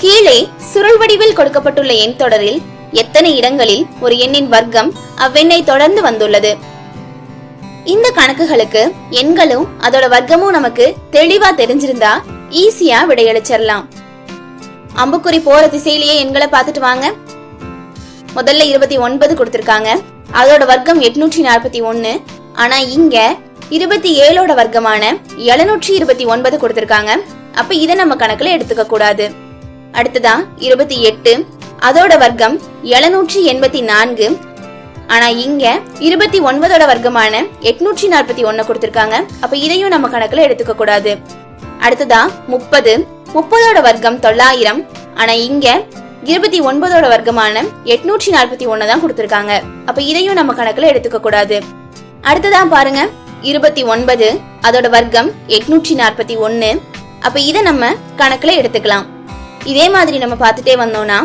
கீழே சுருள் வடிவில் கொடுக்கப்பட்டுள்ள எண் தொடரில் எத்தனை இடங்களில் ஒரு எண்ணின் வர்க்கம் அவ்வெண்ணை தொடர்ந்து வந்துள்ளது? இந்த கணக்குகளுக்கு எண்களும் அதோட வர்க்கமும் நமக்கு தெளிவா தெரிஞ்சிருந்தா ஈஸியா விடையளிச்சிடலாம் அம்புக்குறி போற திசையிலேயே எண்களை பார்த்துட்டு வாங்க. முதல்ல இருபத்தி ஒன்பது கொடுத்திருக்காங்க. அதோட வர்க்கம் எட்நூற்றி நாற்பத்தி ஒன்னு. ஆனா இங்க இருபத்தி ஏழோட வர்க்கமான எழுநூற்றி இருபத்தி ஒன்பது கொடுத்திருக்காங்க. அப்ப இதை நம்ம கணக்குல எடுத்துக்க கூடாது. அடுத்ததா இருபத்தி எட்டு. அதோட வர்க்கம் எழுநூற்றி எண்பத்தி நான்கு. ஆனா இங்க இருபத்தி ஒன்பதோட வர்க்கமான எட்நூற்றி நாற்பத்தி ஒன்னு கொடுத்திருக்காங்க. அப்ப இதையும் நம்ம கணக்குல எடுத்துக்க கூடாது. அடுத்ததா முப்பது. முப்பதோட வர்க்கம் தொள்ளாயிரம். ஆனா இங்க இருபத்தி ஒன்பதோட வர்க்கமான எட்நூற்றி நாற்பத்தி ஒன்னு தான் கொடுத்திருக்காங்க. அப்ப இதையும் நம்ம கணக்குல எடுத்துக்க கூடாது. அடுத்ததா பாருங்க இருபத்தி ஒன்பது. அதோட வர்க்கம் எட்நூற்றி நாற்பத்தி ஒன்னு. அப்ப இதை நம்ம கணக்குல எடுத்துக்கலாம். இதே மாதிரி நம்ம பார்த்துட்டே வந்தோம்னா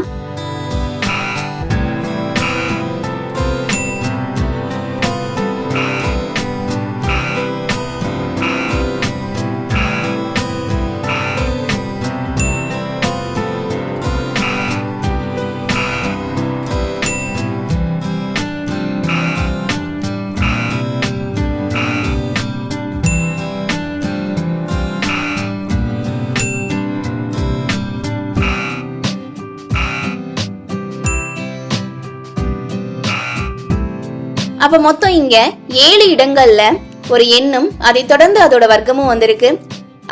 அப்ப மொத்தம் இங்க ஏழு இடங்கள்ல ஒரு எண்ணும் அதை தொடர்ந்து அதோட வர்க்கமும் வந்திருக்கு.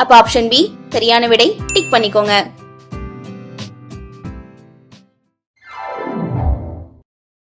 அப்ப ஆப்ஷன் பி சரியான விடை டிக் பண்ணிக்கோங்க.